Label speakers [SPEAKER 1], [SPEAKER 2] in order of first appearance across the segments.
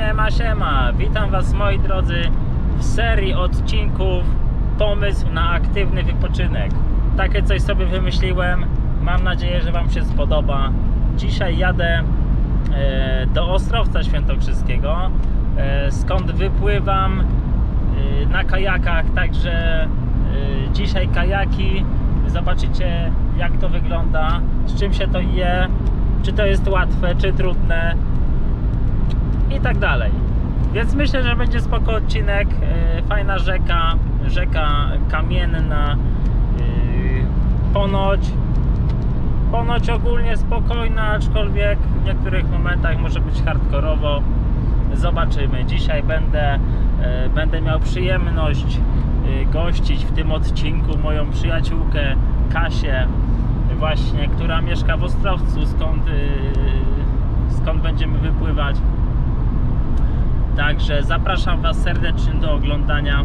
[SPEAKER 1] Siema, siema! Witam Was moi drodzy w serii odcinków Pomysł na aktywny wypoczynek. Takie coś sobie wymyśliłem. Mam nadzieję, że Wam się spodoba. Dzisiaj jadę e, do Ostrowca Świętokrzyskiego, e, skąd wypływam e, na kajakach. Także dzisiaj kajaki. Zobaczycie, jak to wygląda, z czym się to je, czy to jest łatwe, czy trudne i tak dalej. Więc myślę, że będzie spoko odcinek. E, Fajna rzeka, rzeka kamienna. e, Ponoć, ponoć ogólnie spokojna, aczkolwiek w niektórych momentach może być hardkorowo. Zobaczymy. Dzisiaj będę, e, będę miał przyjemność gościć w tym odcinku moją przyjaciółkę Kasię, właśnie, która mieszka w Ostrowcu, skąd, skąd będziemy wypływać. Także zapraszam Was serdecznie do oglądania.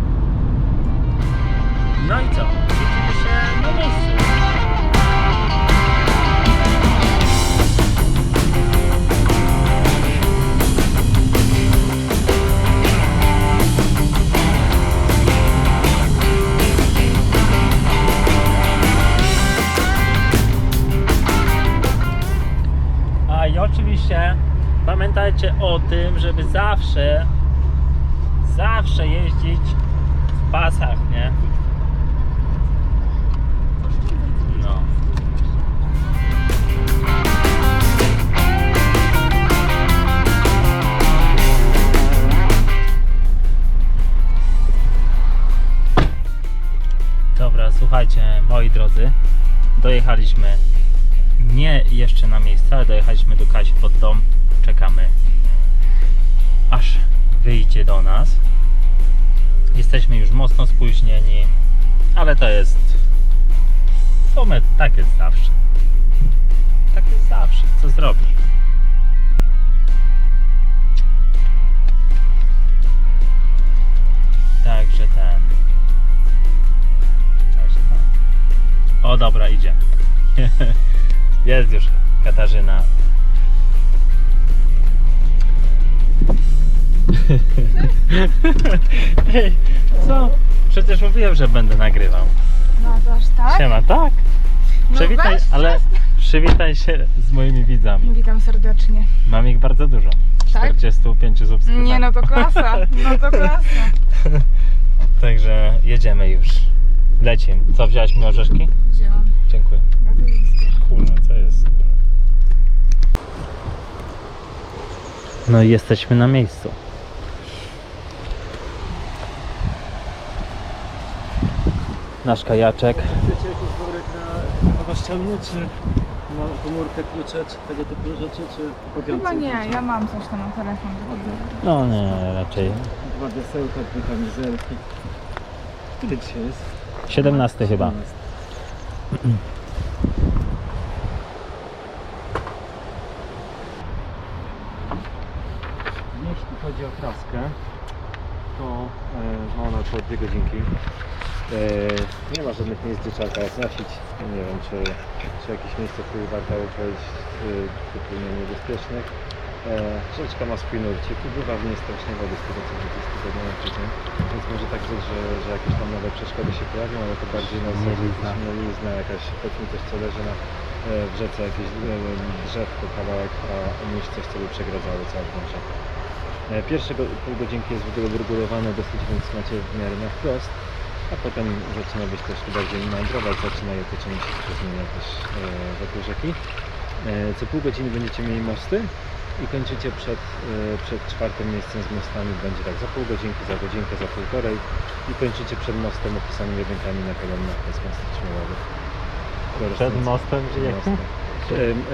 [SPEAKER 1] No i co? Widzimy się na miejscu. A i oczywiście pamiętajcie o tym, żeby zawsze, zawsze jeździć w pasach, nie? No. Dobra, słuchajcie, moi drodzy, dojechaliśmy nie jeszcze na miejsce, ale dojechaliśmy do Kasi pod dom. Czekamy aż wyjdzie do nas. Jesteśmy już mocno spóźnieni, ale to jest w sumie tak jest zawsze. Tak jest zawsze. Co zrobisz? Także ten. Także ten. O dobra, idzie. Jest już Katarzyna. Ej, co? Przecież mówiłem, że będę nagrywał.
[SPEAKER 2] No to aż tak?
[SPEAKER 1] Siema, tak?
[SPEAKER 2] No
[SPEAKER 1] Przywitaj,
[SPEAKER 2] weź,
[SPEAKER 1] ale przywitaj się z moimi widzami.
[SPEAKER 2] Witam serdecznie.
[SPEAKER 1] Mam ich bardzo dużo.
[SPEAKER 2] Tak?
[SPEAKER 1] 45 subskrybentów.
[SPEAKER 2] Nie no to klasa, no to klasa.
[SPEAKER 1] Także jedziemy już. Lecimy. Co, wziąłeś mi orzeszki?
[SPEAKER 2] Wzięłam.
[SPEAKER 1] Dziękuję.
[SPEAKER 2] Oczywiście.
[SPEAKER 1] Kurwa, co jest? No i jesteśmy na miejscu. Nasz kajaczek.
[SPEAKER 3] Chcecie jakiś worek na ściągnie, czy na komórkę, klucze, czy tego typu rzeczy, czy po
[SPEAKER 2] Chyba nie, ja mam coś tam na telefon.
[SPEAKER 1] No nie, raczej.
[SPEAKER 3] Dwa desełka, dwie kamizelki. Który dzisiaj jest?
[SPEAKER 1] 17 chyba.
[SPEAKER 3] 17. Jeśli chodzi o traskę, to e, ma ona około 2 godzinki. E, nie ma żadnych miejsc, gdzie trzeba teraz nosić. Nie wiem, czy, czy jakieś miejsce, w których warto powiedzieć, typu nie niebezpiecznych. E, rzeczka ma swój nurcik i bywa w niej strasznie wody z tego co widzę z tygodnia na tydzień. Więc może tak być, że, że jakieś tam nowe przeszkody się pojawią, ale to bardziej na zasadzie
[SPEAKER 1] Mielizna.
[SPEAKER 3] jakaś powiedzmy coś co leży na, e, w rzece, jakieś e, drzewko, kawałek, a niż coś co by przegradzało całą tą rzekę. E, Pierwsze pół godzinki jest wyregulowane dosyć, więc macie w miarę na wprost, a potem zaczyna być troszkę bardziej meandrować, zaczyna je pociągnąć się zmienia też e, wokół rzeki. E, Co pół godziny będziecie mieli mosty i kończycie przed, e, przed czwartym miejscem z mostami, będzie tak za pół godzinki, za godzinkę, za półtorej i kończycie przed mostem opisanym jedynkami na kolumnach, to jest most.
[SPEAKER 1] Przed mostem czy
[SPEAKER 3] Przed
[SPEAKER 1] jakim?
[SPEAKER 3] mostem.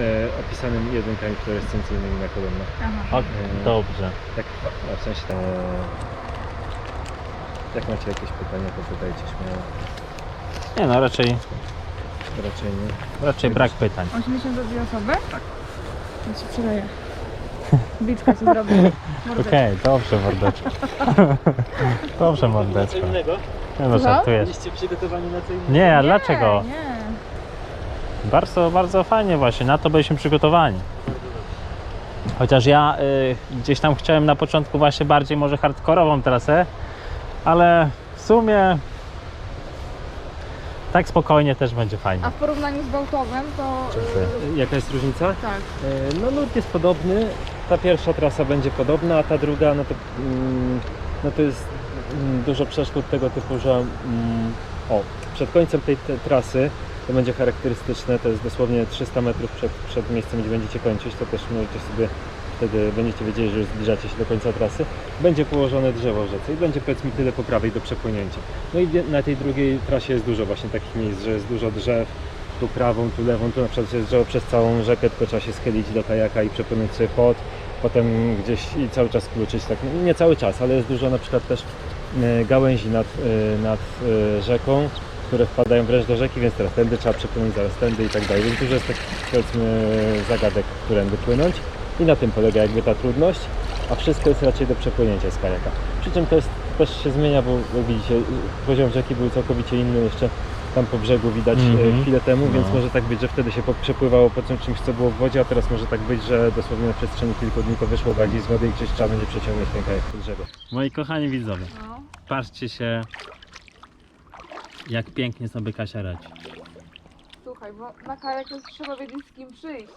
[SPEAKER 3] E, opisanym jedynkami fluorescencyjnymi na kolumnach.
[SPEAKER 2] Aha.
[SPEAKER 3] E,
[SPEAKER 1] dobrze.
[SPEAKER 3] Tak, w sensie tam. Jak macie jakieś pytania, to zadajcie śmiało.
[SPEAKER 1] Nie no, raczej,
[SPEAKER 3] Raczej nie.
[SPEAKER 1] raczej brak pytań.
[SPEAKER 2] 82 osoby? Tak. To ci przyleję. Bitkę ci zrobię.
[SPEAKER 1] Okej, dobrze mordeczko. dobrze mordeczko.
[SPEAKER 3] innego?
[SPEAKER 1] Nie no,
[SPEAKER 2] Co?
[SPEAKER 1] żartujesz.
[SPEAKER 3] Byliście przygotowani na co innego?
[SPEAKER 1] Nie, a
[SPEAKER 2] Nie,
[SPEAKER 1] dlaczego?
[SPEAKER 2] Nie.
[SPEAKER 1] Bardzo, bardzo fajnie właśnie, na to byliśmy przygotowani. Chociaż ja y, gdzieś tam chciałem na początku właśnie bardziej może hardkorową trasę, ale w sumie tak spokojnie też będzie fajnie.
[SPEAKER 2] A w porównaniu z Bałtowem to...
[SPEAKER 1] Dziękuję.
[SPEAKER 2] y,
[SPEAKER 3] Jaka jest różnica?
[SPEAKER 2] tak.
[SPEAKER 3] E, No nurt jest podobny, ta pierwsza trasa będzie podobna, a ta druga no to, mm, no to jest mm, dużo przeszkód tego typu, że mm, o, przed końcem tej te, trasy to będzie charakterystyczne, to jest dosłownie 300 metrów przed, przed miejscem, gdzie będziecie kończyć, to też możecie sobie wtedy będziecie wiedzieli, że już zbliżacie się do końca trasy, będzie położone drzewo rzece i będzie powiedzmy tyle po prawej do przepłynięcia. No i na tej drugiej trasie jest dużo właśnie takich miejsc, że jest dużo drzew, tu prawą, tu lewą, tu na przykład jest drzewo przez całą rzekę, tylko trzeba się schylić do kajaka i przepłynąć sobie pod, potem gdzieś i cały czas kluczyć, tak, no nie cały czas, ale jest dużo na przykład też e, gałęzi nad, e, nad e, rzeką, które wpadają wręcz do rzeki, więc teraz tędy trzeba przepłynąć, zaraz tędy i tak dalej, więc dużo jest takich powiedzmy zagadek, którędy płynąć i na tym polega jakby ta trudność, a wszystko jest raczej do przepłynięcia z kajaka. Przy czym to jest, też się zmienia, bo jak widzicie poziom rzeki był całkowicie inny jeszcze tam po brzegu widać e,
[SPEAKER 1] Mhm.
[SPEAKER 3] chwilę temu, więc
[SPEAKER 1] No.
[SPEAKER 3] może tak być, że wtedy się przepływało po tym czymś, co było w wodzie, a teraz może tak być, że dosłownie na przestrzeni kilku dni to wyszło bardziej z wody i gdzieś trzeba będzie przeciągnąć ten kajak pod drzewo.
[SPEAKER 1] Moi kochani widzowie,
[SPEAKER 2] No.
[SPEAKER 1] patrzcie się jak pięknie sobie Kasia radzi.
[SPEAKER 2] Słuchaj, bo na kajak to trzeba wiedzieć z kim przyjść.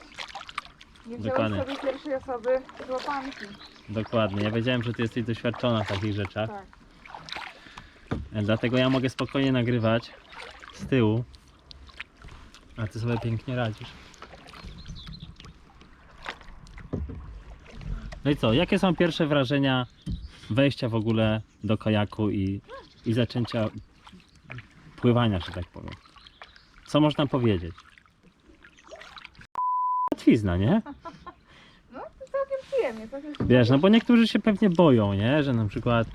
[SPEAKER 2] Nie wziąłeś
[SPEAKER 1] Dokładnie.
[SPEAKER 2] sobie pierwszej osoby z łapanki.
[SPEAKER 1] Dokładnie, ja wiedziałem, że ty jesteś doświadczona w takich rzeczach.
[SPEAKER 2] Tak.
[SPEAKER 1] Dlatego ja mogę spokojnie nagrywać z tyłu, a ty sobie pięknie radzisz. No i co, jakie są pierwsze wrażenia wejścia w ogóle do kajaku i, i zaczęcia pływania, że tak powiem? Co można powiedzieć? Łatwizna, nie?
[SPEAKER 2] No, to całkiem przyjemnie. Całkiem
[SPEAKER 1] Wiesz, no bo niektórzy się pewnie boją, nie? Że na przykład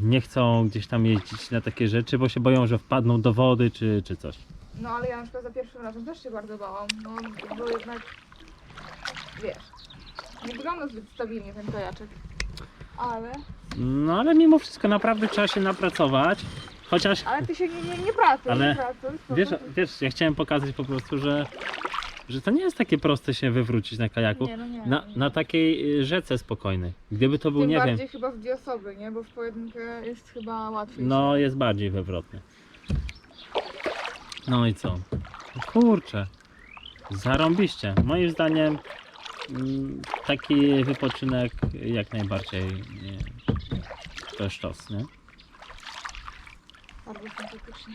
[SPEAKER 1] nie chcą gdzieś tam jeździć na takie rzeczy, bo się boją, że wpadną do wody czy, czy coś.
[SPEAKER 2] No ale ja na przykład za pierwszym razem też się bardzo bałam. No bo jednak wiesz, nie wygląda zbyt stabilnie ten kajaczek. Ale,
[SPEAKER 1] No ale mimo wszystko naprawdę trzeba się napracować. Chociaż
[SPEAKER 2] ale ty się nie, nie, nie pracuj,
[SPEAKER 1] Ale
[SPEAKER 2] nie pracuj.
[SPEAKER 1] wiesz, wiesz, ja chciałem pokazać po prostu, że, że to nie jest takie proste się wywrócić na kajaku.
[SPEAKER 2] Nie, no nie.
[SPEAKER 1] Na,
[SPEAKER 2] nie.
[SPEAKER 1] na takiej y, rzece spokojnej. Gdyby to był,
[SPEAKER 2] Tym
[SPEAKER 1] nie
[SPEAKER 2] bardziej
[SPEAKER 1] wiem,
[SPEAKER 2] chyba w dwie osoby, nie? Bo w pojedynkę jest chyba łatwiej.
[SPEAKER 1] no jest bardziej wywrotny. No i co? Kurczę, zarąbiście. Moim zdaniem mm, taki wypoczynek jak najbardziej nie, to jest sztos, nie?
[SPEAKER 2] Bardzo sympatycznie.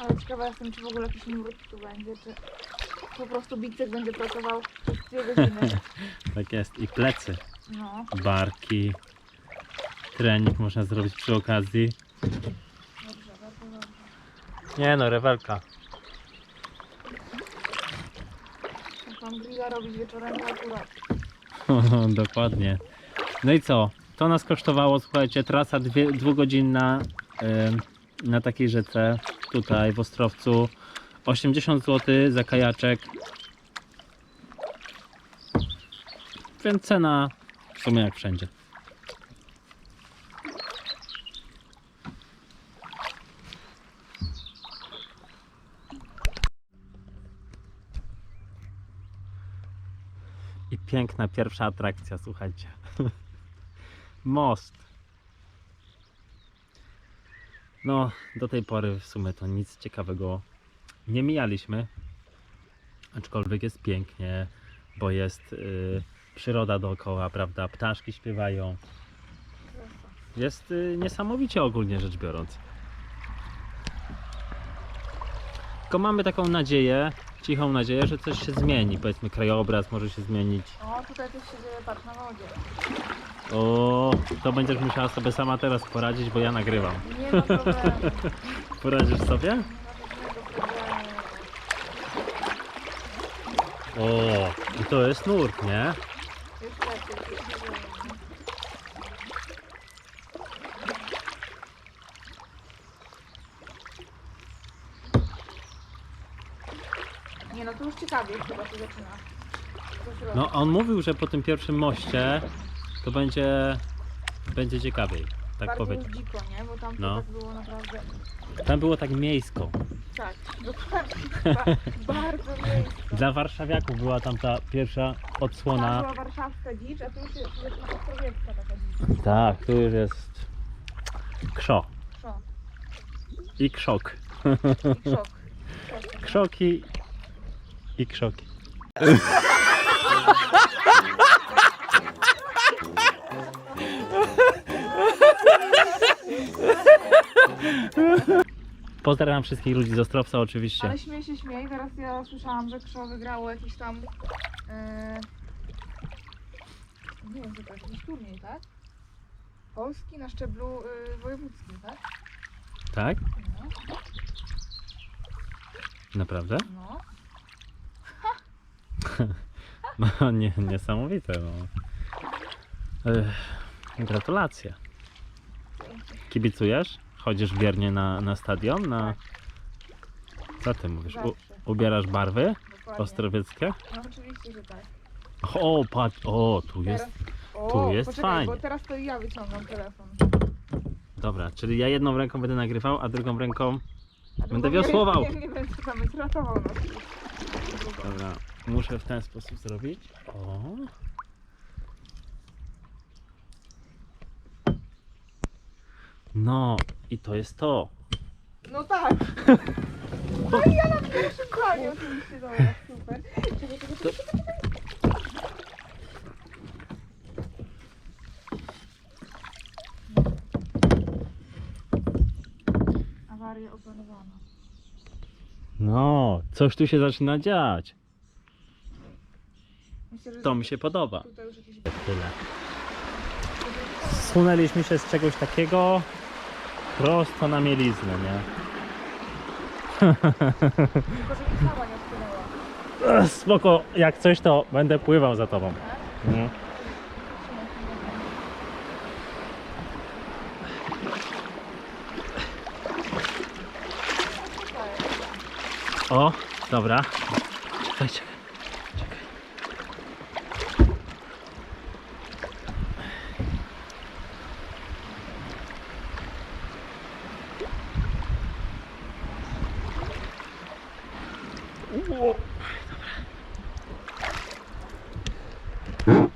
[SPEAKER 2] Ale ciekawa jestem, czy w ogóle jakiś nurt tu będzie, czy po prostu Bicek będzie pracował przez dwie godziny.
[SPEAKER 1] Tak jest. I plecy,
[SPEAKER 2] No,
[SPEAKER 1] barki, trening można zrobić przy okazji.
[SPEAKER 2] dobrze, bardzo dobrze.
[SPEAKER 1] Nie no, rewelka.
[SPEAKER 2] Tam grilla robić wieczorem, to akurat.
[SPEAKER 1] Dokładnie. No i co? To nas kosztowało, słuchajcie, trasa dwie, dwugodzinna ym, na takiej rzece tutaj w Ostrowcu. 80 zł za kajaczek. Więc cena w sumie jak wszędzie. I piękna pierwsza atrakcja, słuchajcie. Most. No, do tej pory w sumie to nic ciekawego nie mijaliśmy. Aczkolwiek jest pięknie, bo jest y, przyroda dookoła, prawda? Ptaszki śpiewają. Jest y, niesamowicie ogólnie rzecz biorąc. Tylko mamy taką nadzieję, cichą nadzieję, że coś się zmieni. Powiedzmy, krajobraz może się zmienić.
[SPEAKER 2] O, tutaj coś się dzieje, patrz na wodzie.
[SPEAKER 1] O, to będziesz musiała sobie sama teraz poradzić, bo ja nagrywam.
[SPEAKER 2] Nie ma problemu.
[SPEAKER 1] Poradzisz sobie?
[SPEAKER 2] Nie.
[SPEAKER 1] O, i to jest nurt, nie?
[SPEAKER 2] Lepiej, jest lepiej. Nie no, to już ciekawie chyba się zaczyna. Coś robić.
[SPEAKER 1] No, on mówił, że po tym pierwszym moście to będzie, będzie ciekawiej. tak
[SPEAKER 2] już dziko, nie? Bo tam to
[SPEAKER 1] No.
[SPEAKER 2] tak było naprawdę...
[SPEAKER 1] Tam było tak miejsko.
[SPEAKER 2] Tak, dokładnie. Ba- bardzo miejsce.
[SPEAKER 1] Dla warszawiaków była tam ta pierwsza
[SPEAKER 2] Tam
[SPEAKER 1] odsłona.
[SPEAKER 2] była warszawska dzicz, a tu już jest ostrowiecka taka dzicz.
[SPEAKER 1] Tak, tu już jest krzo
[SPEAKER 2] Szok.
[SPEAKER 1] i krzok.
[SPEAKER 2] I. Szok.
[SPEAKER 1] Krzoki i krzoki. Pozdrawiam wszystkich ludzi z Ostrowca oczywiście.
[SPEAKER 2] Ale śmiej się śmiej, teraz ja słyszałam, że Krzo wygrało jakiś tam... E... Nie wiem, co to jest, jakiś turniej, tak? Polski na szczeblu y, wojewódzkim, tak?
[SPEAKER 1] Tak?
[SPEAKER 2] No,
[SPEAKER 1] Naprawdę?
[SPEAKER 2] no.
[SPEAKER 1] No, nie, niesamowite. No. Ech, gratulacje. Kibicujesz? Chodzisz wiernie na, na stadion? Na... Co ty mówisz? U, ubierasz barwy
[SPEAKER 2] dokładnie.
[SPEAKER 1] ostrowieckie?
[SPEAKER 2] No oczywiście, że tak.
[SPEAKER 1] O, patrz, o, tu jest.
[SPEAKER 2] Teraz... O,
[SPEAKER 1] tu jest
[SPEAKER 2] poczekaj,
[SPEAKER 1] fajnie.
[SPEAKER 2] bo teraz to ja wyciągam telefon.
[SPEAKER 1] Dobra, czyli ja jedną ręką będę nagrywał, a drugą ręką.
[SPEAKER 2] A
[SPEAKER 1] Będę wiosłował.
[SPEAKER 2] Nie, nie, będę tam ratował nas.
[SPEAKER 1] Dobra, muszę w ten sposób zrobić. O. No, i to jest to.
[SPEAKER 2] No tak. No i ja na pierwszym planie oczywiście, dobra, super. Czekaj, czekaj, czekaj. Awaria opanowana.
[SPEAKER 1] No, coś tu się zaczyna dziać.
[SPEAKER 2] Myślę, że
[SPEAKER 1] To mi się podoba.
[SPEAKER 2] tutaj już jakieś...
[SPEAKER 1] Tyle. Zsunęliśmy się z czegoś takiego prosto na mieliznę, nie?
[SPEAKER 2] Tylko, że mi sama nie odpłynęła.
[SPEAKER 1] Ech, Spoko, jak coś to będę pływał za tobą. O, dobra. Czekaj. czekaj. Uo. No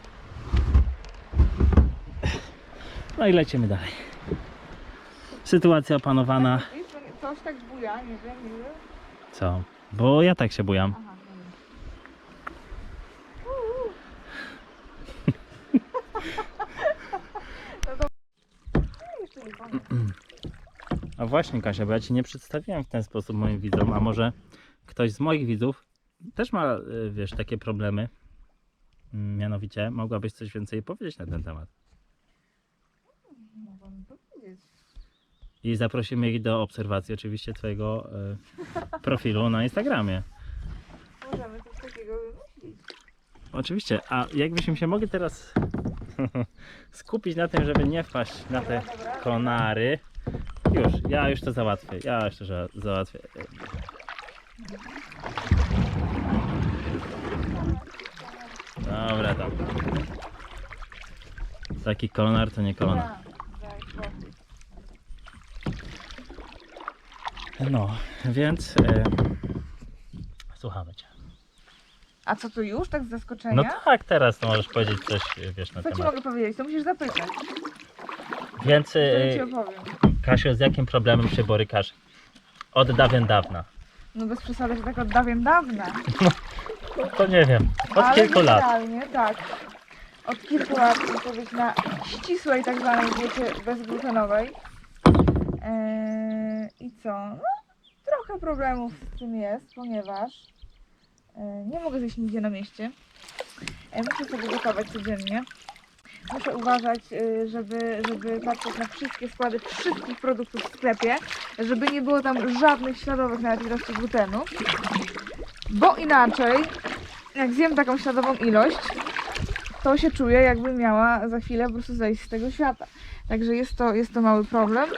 [SPEAKER 1] i lecimy dalej. Sytuacja opanowana.
[SPEAKER 2] Coś tak buja, nie wiem, nie wiem.
[SPEAKER 1] Co? Bo ja tak się bujam.
[SPEAKER 2] Aha.
[SPEAKER 1] A właśnie Kasia, bo ja Ci nie przedstawiłem w ten sposób moim widzom, a może ktoś z moich widzów też ma, y, wiesz, takie problemy. Mm, Mianowicie, mogłabyś coś więcej powiedzieć na ten temat.
[SPEAKER 2] Mogłam powiedzieć.
[SPEAKER 1] I zaprosimy ich do obserwacji oczywiście Twojego y, profilu na Instagramie.
[SPEAKER 2] Możemy coś takiego wymyślić.
[SPEAKER 1] Oczywiście, a jakbyśmy się mogli teraz skupić na tym, żeby nie wpaść na te konary. Już, ja już to załatwię. Ja już to za- załatwię. Dobra, tam. Taki konar to nie konar.
[SPEAKER 2] Ja, daj spokój.
[SPEAKER 1] No, więc e, słuchamy Cię.
[SPEAKER 2] A co to już? Tak z zaskoczenia?
[SPEAKER 1] No tak, teraz to możesz powiedzieć coś, wiesz, na
[SPEAKER 2] Co ci
[SPEAKER 1] temat.
[SPEAKER 2] mogę powiedzieć? To musisz zapytać.
[SPEAKER 1] Więc
[SPEAKER 2] To ja ci
[SPEAKER 1] e,
[SPEAKER 2] opowiem.
[SPEAKER 1] Kasiu, z jakim problemem się borykasz? Od dawien dawna.
[SPEAKER 2] No bez przesady, że tak od dawien dawna.
[SPEAKER 1] To nie wiem, od
[SPEAKER 2] Ale
[SPEAKER 1] kilku lat.
[SPEAKER 2] generalnie, tak. Od kilku lat być na ścisłej tak zwanej diecie bezglutenowej. Eee, I co? No, problemów z tym jest, ponieważ e, nie mogę zjeść nigdzie na mieście. E, muszę sobie gotować codziennie. Muszę uważać, e, żeby, żeby patrzeć na wszystkie składy wszystkich produktów w sklepie, żeby nie było tam żadnych śladowych nawet ilości glutenu. Bo inaczej, jak zjem taką śladową ilość, to się czuję, jakby miała za chwilę po prostu zejść z tego świata. Także jest to, jest to mały problem,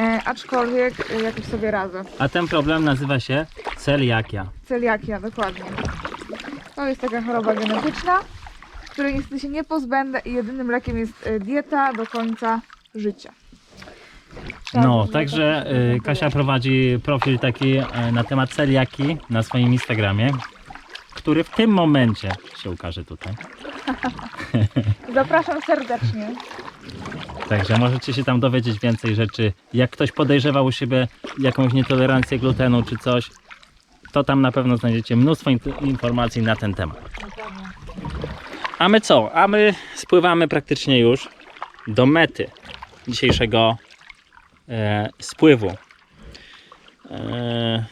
[SPEAKER 2] e, aczkolwiek e, jakoś sobie radzę.
[SPEAKER 1] A ten problem nazywa się celiakia.
[SPEAKER 2] Celiakia, dokładnie. To jest taka choroba genetyczna, której niestety się nie pozbędę i jedynym lekiem jest e, dieta do końca życia. Tak,
[SPEAKER 1] No,
[SPEAKER 2] żeby
[SPEAKER 1] także
[SPEAKER 2] tak-
[SPEAKER 1] y, Kasia prowadzi profil taki y, na temat celiaki na swoim Instagramie, który w tym momencie się ukaże tutaj.
[SPEAKER 2] Zapraszam serdecznie.
[SPEAKER 1] Także możecie się tam dowiedzieć więcej rzeczy. Jak ktoś podejrzewał u siebie jakąś nietolerancję glutenu czy coś, to tam na pewno znajdziecie mnóstwo in- informacji na ten temat. A my co? A my spływamy praktycznie już do mety dzisiejszego e, spływu. E,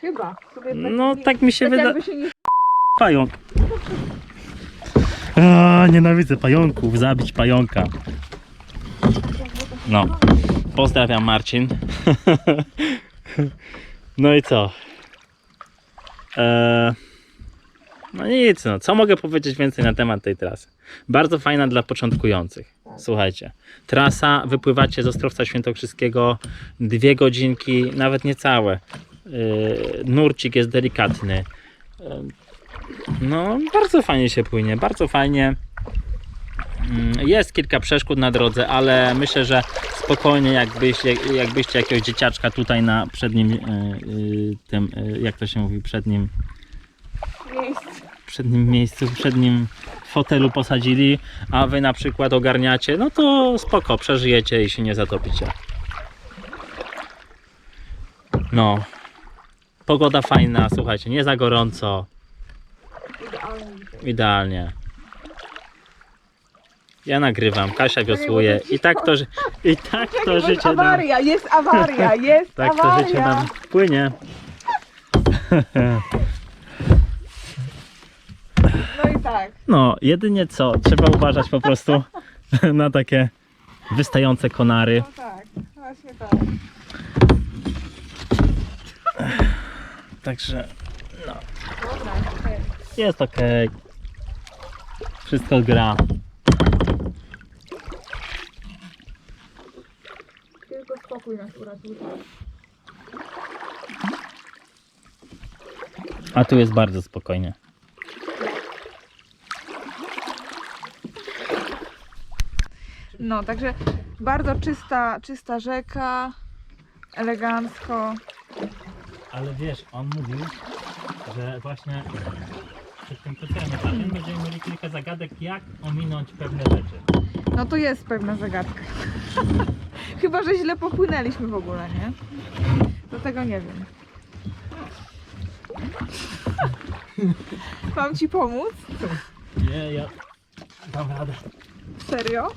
[SPEAKER 2] Chyba. Sobie
[SPEAKER 1] no tak mi się
[SPEAKER 2] tak
[SPEAKER 1] wydaje. Pająk. A, nienawidzę pająków, zabić pająka. No, pozdrawiam Marcin. no i co? Eee, no nic, no, co mogę powiedzieć więcej na temat tej trasy? Bardzo fajna dla początkujących. Słuchajcie, trasa, wypływacie z Ostrowca Świętokrzyskiego dwie godzinki, nawet niecałe. Yy, nurcik jest delikatny. Yy, no, bardzo fajnie się płynie, bardzo fajnie. Mm, Jest kilka przeszkód na drodze, ale myślę, że spokojnie jakbyście, jakbyście jakiegoś dzieciaczka tutaj na przednim, yy, yy, tym, yy, jak to się mówi, przednim, przednim miejscu, przednim fotelu posadzili, a wy na przykład ogarniacie, no to spoko, przeżyjecie i się nie zatopicie. No, pogoda fajna, słuchajcie, nie za gorąco,
[SPEAKER 2] Idealnie.
[SPEAKER 1] Idealnie. Ja nagrywam, Kasia wiosłuje i tak to, ży- i tak to
[SPEAKER 2] jest
[SPEAKER 1] życie nam,
[SPEAKER 2] awaria, jest awaria, jest
[SPEAKER 1] tak to
[SPEAKER 2] awaria.
[SPEAKER 1] życie nam płynie.
[SPEAKER 2] No i tak.
[SPEAKER 1] No, jedynie co, trzeba uważać po prostu na takie wystające konary.
[SPEAKER 2] No tak, właśnie tak.
[SPEAKER 1] Także
[SPEAKER 2] Dobra, okej.
[SPEAKER 1] Jest ok. Wszystko gra.
[SPEAKER 2] Tylko spokój nas uratuje.
[SPEAKER 1] A tu jest bardzo spokojnie.
[SPEAKER 2] No, także bardzo czysta, czysta rzeka, elegancko.
[SPEAKER 1] Ale wiesz, on mówił, że właśnie przed tym procesem etapem będziemy mieli kilka zagadek, jak ominąć pewne rzeczy.
[SPEAKER 2] No to jest pewna zagadka. Chyba, że źle popłynęliśmy w ogóle, nie? Do tego nie wiem. Mam ci pomóc?
[SPEAKER 1] Nie, ja dam radę.
[SPEAKER 2] Serio?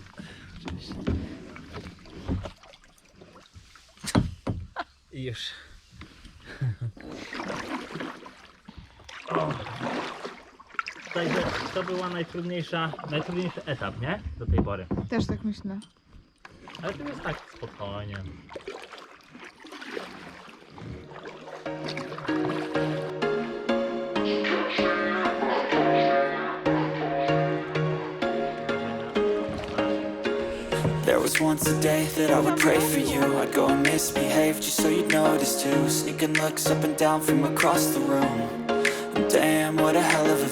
[SPEAKER 1] I już. O. Także to była najtrudniejsza, najtrudniejszy etap, nie? Do tej pory.
[SPEAKER 2] Też tak myślę.
[SPEAKER 1] Ale to jest tak spokojnie.
[SPEAKER 4] There was once a day that I would pray for you I'd go and misbehave just so you'd notice too Sneaking looks up and down from across the room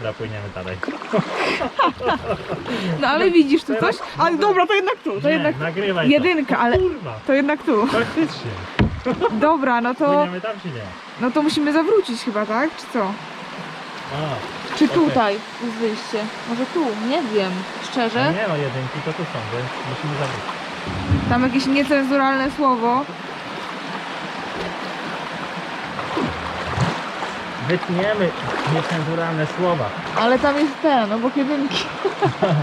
[SPEAKER 1] Dobra, płyniemy dalej.
[SPEAKER 2] No ale widzisz tu coś? Ale dobra, to jednak tu, to
[SPEAKER 1] nie,
[SPEAKER 2] jednak
[SPEAKER 1] nagrywaj to.
[SPEAKER 2] jedynka, ale
[SPEAKER 1] Kurwa,
[SPEAKER 2] to jednak tu.
[SPEAKER 1] faktycznie.
[SPEAKER 2] Dobra, no to,
[SPEAKER 1] Płyniemy tam czy nie?
[SPEAKER 2] no to musimy zawrócić chyba, tak? Czy co?
[SPEAKER 1] A,
[SPEAKER 2] Czy
[SPEAKER 1] Okej.
[SPEAKER 2] tutaj jest wyjście? Może tu? Nie wiem. Szczerze?
[SPEAKER 1] nie no jedynki, to tu są, więc musimy zawrócić.
[SPEAKER 2] Tam jakieś niecenzuralne słowo.
[SPEAKER 1] Wytniemy niecenzuralne słowa.
[SPEAKER 2] Ale tam jest ten, obok jedynki.
[SPEAKER 1] Okej.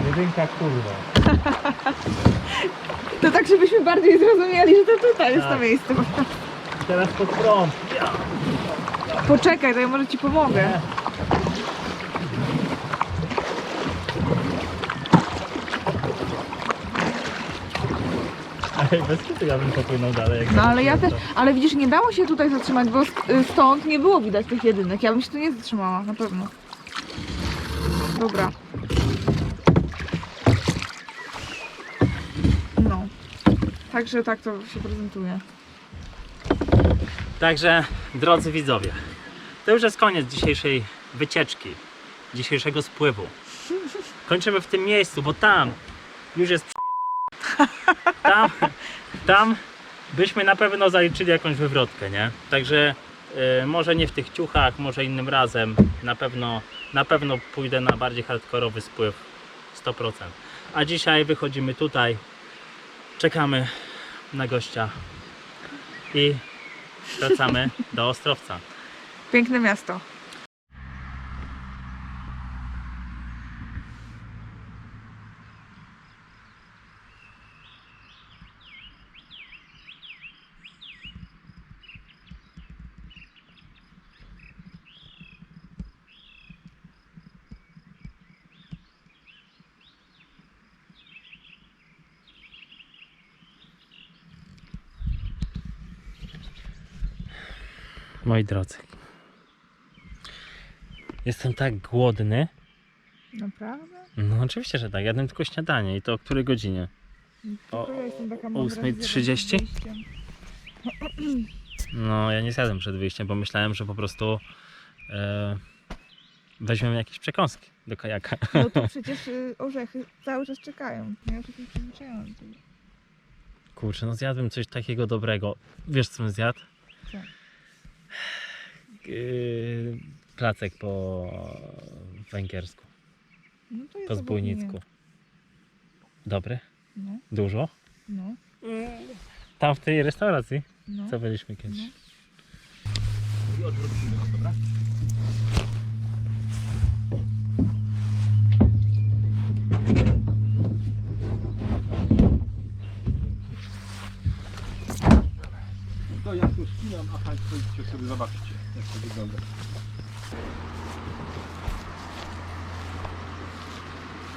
[SPEAKER 1] Więc Kuzynka kurwa.
[SPEAKER 2] To tak, żebyśmy bardziej zrozumieli, że to tutaj jest to
[SPEAKER 1] Tak.
[SPEAKER 2] miejsce.
[SPEAKER 1] Teraz pod prąd. Ja.
[SPEAKER 2] Poczekaj, to ja może ci pomogę.
[SPEAKER 1] Ale bez kitu ja bym popłynął dalej. jak
[SPEAKER 2] No ale ja też, ale widzisz, nie dało się tutaj zatrzymać, bo y, stąd nie było widać tych jedynek. Ja bym się tu nie zatrzymała, na pewno. Dobra. No. Także tak to się prezentuje.
[SPEAKER 1] Także, drodzy widzowie, to już jest koniec dzisiejszej wycieczki, dzisiejszego spływu. Kończymy w tym miejscu, bo tam już jest tam, tam byśmy na pewno zaliczyli jakąś wywrotkę, nie? Także y, może nie w tych ciuchach, może innym razem. Na pewno, na pewno pójdę na bardziej hardkorowy spływ 100%. A dzisiaj wychodzimy tutaj, czekamy na gościa i wracamy do Ostrowca.
[SPEAKER 2] Piękne miasto.
[SPEAKER 1] Moi drodzy, jestem tak głodny.
[SPEAKER 2] Naprawdę?
[SPEAKER 1] No oczywiście, że tak. Jadłem tylko śniadanie i to o której godzinie?
[SPEAKER 2] Tylko ja jestem taka
[SPEAKER 1] o
[SPEAKER 2] mądra,
[SPEAKER 1] 8:30?
[SPEAKER 2] że zjadam przed wyjściem.
[SPEAKER 1] No ja nie zjadłem przed wyjściem, bo myślałem, że po prostu e, weźmiemy jakieś przekąski do kajaka.
[SPEAKER 2] No to przecież y, orzechy cały czas czekają. Ja już jestem przyzwyczajona do tego.
[SPEAKER 1] Kurczę, no zjadłem coś takiego dobrego. Wiesz co bym zjadł?
[SPEAKER 2] Co?
[SPEAKER 1] Yy, placek po węgiersku,
[SPEAKER 2] No to jest
[SPEAKER 1] po zbójnicku. Dobry?
[SPEAKER 2] No,
[SPEAKER 1] Dużo?
[SPEAKER 2] no,
[SPEAKER 1] Tam w tej restauracji,
[SPEAKER 2] no.
[SPEAKER 1] co byliśmy kiedyś.
[SPEAKER 2] No.
[SPEAKER 3] To ścinam, a Państwo idźcie sobie zobaczycie, jak to wygląda.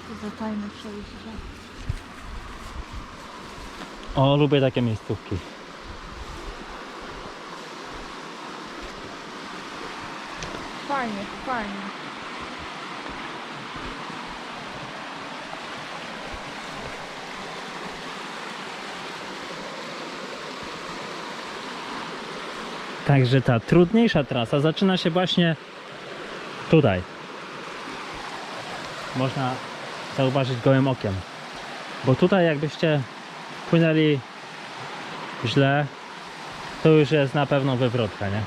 [SPEAKER 2] To za tajne przejście.
[SPEAKER 1] O, lubię takie miejscówki.
[SPEAKER 2] Fajnie, fajnie.
[SPEAKER 1] Także ta trudniejsza trasa zaczyna się właśnie tutaj. Można zauważyć gołym okiem. Bo tutaj jakbyście płynęli źle, to już jest na pewno wywrotka, nie?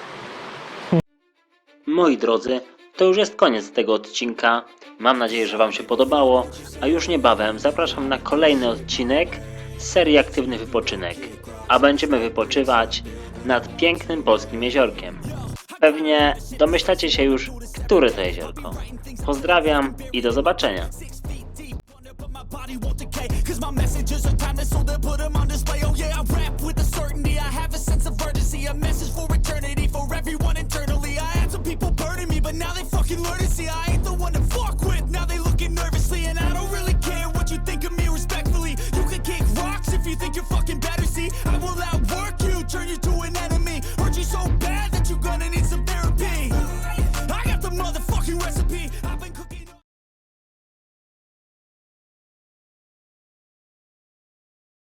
[SPEAKER 1] Moi drodzy, to już jest koniec tego odcinka. Mam nadzieję, że Wam się podobało, a już niebawem zapraszam na kolejny odcinek z serii Aktywny Wypoczynek. A będziemy wypoczywać nad pięknym polskim jeziorkiem. Pewnie domyślacie się już, które to jeziorko. Pozdrawiam i do zobaczenia.
[SPEAKER 5] put them on display Oh yeah, I rap with a certainty I have a sense of urgency A message for eternity for everyone internally I had some people burning me but now they fucking learn